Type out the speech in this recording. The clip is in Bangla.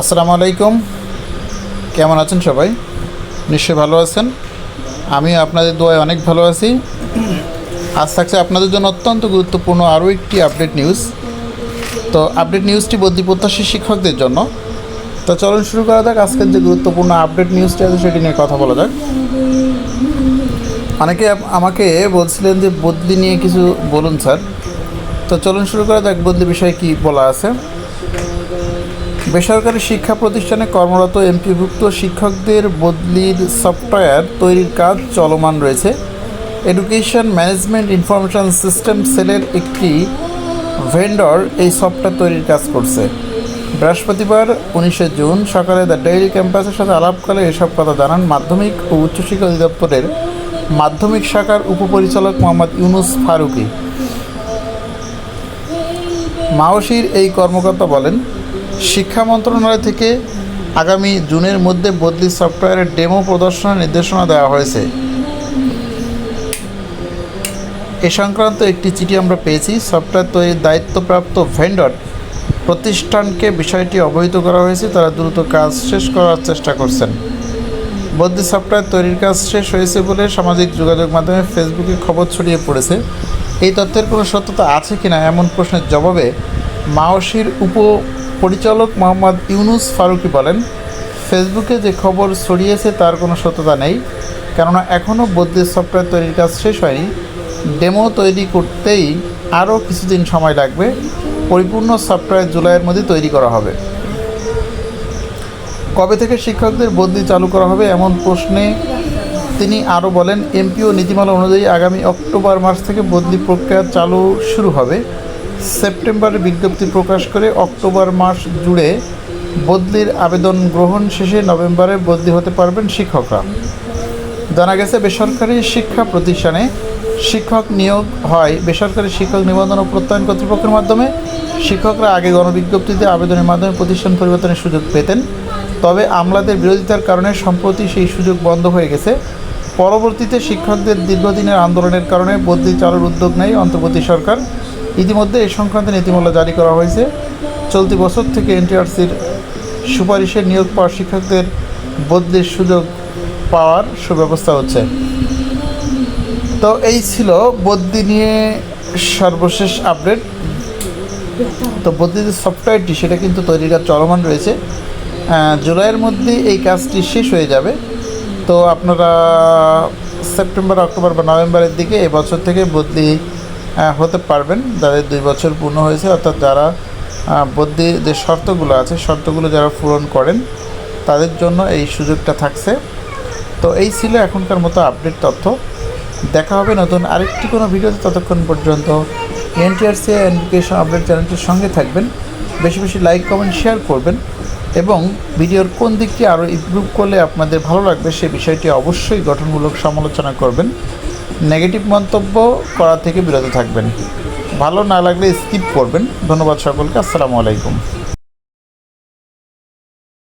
আসসালামু আলাইকুম। কেমন আছেন সবাই? নিশ্চয়ই ভালো আছেন। আমি আপনাদের দোয়ায় অনেক ভালো আছি। আজ থাকছে আপনাদের জন্য অত্যন্ত গুরুত্বপূর্ণ আরও একটি আপডেট নিউজ তো আপডেট নিউজটি বদ্যি প্রত্যাশী শিক্ষকদের জন্য। তো চলুন শুরু করা যাক। আজকের যে গুরুত্বপূর্ণ আপডেট নিউজটি আছে, সেটি নিয়ে কথা বলা যাক। অনেকে আমাকে বলছিলেন যে বদলি নিয়ে কিছু বলুন, স্যার। তো চলুন শুরু করা যাক। বদলি বিষয়ে কী বলা আছে। বেসরকারি শিক্ষা প্রতিষ্ঠানে কর্মরত এমপিভুক্ত শিক্ষকদের বদলির সফটওয়্যার তৈরির কাজ চলমান রয়েছে। এডুকেশন ম্যানেজমেন্ট ইনফরমেশন সিস্টেম সেলের একটি ভেন্ডর এই সফটওয়্যার তৈরির কাজ করছে। বৃহস্পতিবার উনিশে জুন সকালে দ্য ডেইলি ক্যাম্পাসের সাথে আলাপকালে এসব কথা জানান মাধ্যমিক ও উচ্চশিক্ষা অধিদপ্তরের মাধ্যমিক শাখার উপপরিচালক মোহাম্মদ ইউনুস ফারুকি। মাওসির এই কর্মকর্তা বলেন শিক্ষা মন্ত্রণালয় থেকে আগামী জুনের মধ্যে বদলি সফটওয়্যারের ডেমো প্রদর্শনের নির্দেশনা দেওয়া হয়েছে। এ সংক্রান্ত একটি চিঠি আমরা পেয়েছি। সফটওয়্যার তৈরির দায়িত্বপ্রাপ্ত ভেন্ডর প্রতিষ্ঠানকে বিষয়টি অবহিত করা হয়েছে। তারা দ্রুত কাজ শেষ করার চেষ্টা করছেন। বদলি সফটওয়্যার তৈরির কাজ শেষ হয়েছে বলে সামাজিক যোগাযোগ মাধ্যমে ফেসবুকে খবর ছড়িয়ে পড়েছে। এই তথ্যের কোনো সত্যতা আছে কিনা এমন প্রশ্নের জবাবে মাওসির উপ পরিচালক মোহাম্মদ ইউনুস ফারুকি বলেন, ফেসবুকে যে খবর ছড়িয়েছে তার কোনো সত্যতা নেই। কেননা এখনও বদলি সফটওয়্যার তৈরির কাজ শেষ হয়নি। ডেমো তৈরি করতেই আরও কিছুদিন সময় লাগবে। পরিপূর্ণ সফটওয়্যার জুলাইয়ের মধ্যে তৈরি করা হবে। কবে থেকে শিক্ষকদের বদলি চালু করা হবে এমন প্রশ্নে তিনি আরও বলেন, এমপিও নীতিমালা অনুযায়ী আগামী অক্টোবর মাস থেকে বদলি প্রক্রিয়া চালু শুরু হবে। সেপ্টেম্বরে বিজ্ঞপ্তি প্রকাশ করে অক্টোবর মাস জুড়ে বদলির আবেদন গ্রহণ শেষে নভেম্বরে বদলি হতে পারবেন শিক্ষকরা। জানা গেছে, বেসরকারি শিক্ষা প্রতিষ্ঠানে শিক্ষক নিয়োগ হয় বেসরকারি শিক্ষক নিবন্ধন ও প্রত্যয়ন কর্তৃপক্ষের মাধ্যমে। শিক্ষকরা আগে গণবিজ্ঞপ্তিতে আবেদনের মাধ্যমে প্রতিষ্ঠান পরিবর্তনের সুযোগ পেতেন। তবে আমলাদের বিরোধিতার কারণে সম্প্রতি সেই সুযোগ বন্ধ হয়ে গেছে। পরবর্তীতে শিক্ষকদের দীর্ঘদিনের আন্দোলনের কারণে বদলি চালুর উদ্যোগ নেয় অন্তর্বর্তী সরকার। ইতিমধ্যে এই সংক্রান্ত নীতিমালা জারি করা হয়েছে। চলতি বছর থেকে এনটিআরসির সুপারিশে নিয়োগ পাওয়া শিক্ষকদের বদলির সুযোগ পাওয়ার সুব্যবস্থা হচ্ছে। তো এই ছিল বদলি নিয়ে সর্বশেষ আপডেট। তো বদ্যির যে সফটওয়্যারটি, সেটা কিন্তু তৈরির কাজ চলমান রয়েছে। জুলাইয়ের মধ্যে এই কাজটি শেষ হয়ে যাবে। তো আপনারা সেপ্টেম্বর, অক্টোবর বা নভেম্বরের দিকে এবছর থেকে বদলি হতে পারবেন। যাদের দুই বছর পূর্ণ হয়েছে, অর্থাৎ যারা বদলি যে শর্তগুলো আছে, শর্তগুলো যারা পূরণ করেন, তাদের জন্য এই সুযোগটা থাকছে। তো এই ছিল এখনকার মতো আপডেট তথ্য। দেখা হবে নতুন আরেকটি কোনো ভিডিওতে। ততক্ষণ পর্যন্ত এনটিআরসি এডুকেশন আপডেট চ্যানেলটির সঙ্গে থাকবেন। বেশি বেশি লাইক কমেন্ট শেয়ার করবেন এবং ভিডিওর কোন দিকটি আরও ইমপ্রুভ করলে আপনাদের ভালো লাগবে সে বিষয়টি অবশ্যই গঠনমূলক সমালোচনা করবেন। নেগেটিভ মন্তব্য করা থেকে বিরত থাকবেন। ভালো না লাগলে স্কিপ করবেন। ধন্যবাদ সকলকে। আসসালামু আলাইকুম।